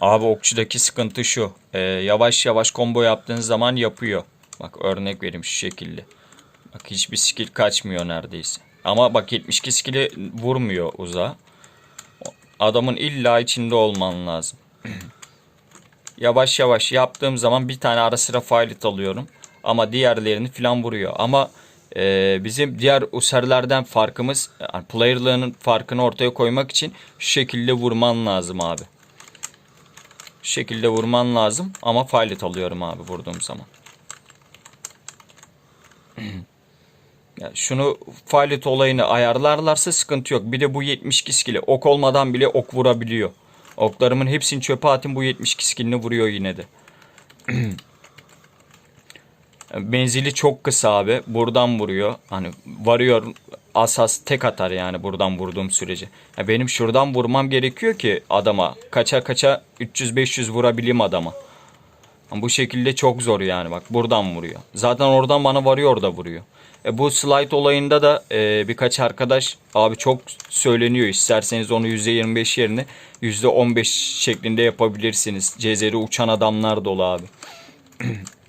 Abi okçudaki sıkıntı şu. Ee, yavaş yavaş combo yaptığınız zaman yapıyor. Bak örnek vereyim şu şekilde. Bak hiçbir skill kaçmıyor neredeyse. Ama bak 72 skill'i vurmuyor uzağa. Adamın illa içinde olman lazım. yavaş yavaş yaptığım zaman bir tane ara sıra filet alıyorum. Ama diğerlerini falan vuruyor. Ama e, bizim diğer userlerden farkımız yani player'lığının farkını ortaya koymak için şu şekilde vurman lazım abi. Şu şekilde vurman lazım ama filet alıyorum abi vurduğum zaman. Ya şunu filet olayını ayarlarlarsa sıkıntı yok. Bir de bu 72 skill'i ok olmadan bile ok vurabiliyor. Oklarımın hepsini çöpe atayım bu 72 skill'ini vuruyor yine de. Menzili çok kısa abi. Buradan vuruyor. Hani varıyor asas tek atar yani buradan vurduğum sürece. Ya benim şuradan vurmam gerekiyor ki adama. Kaça kaça 300-500 vurabileyim adama. Ama Bu şekilde çok zor yani bak buradan vuruyor. Zaten oradan bana varıyor da vuruyor. E bu slide olayında da e, birkaç arkadaş abi çok söyleniyor. İsterseniz onu %25 yerine %15 şeklinde yapabilirsiniz. Cezeri uçan adamlar dolu abi.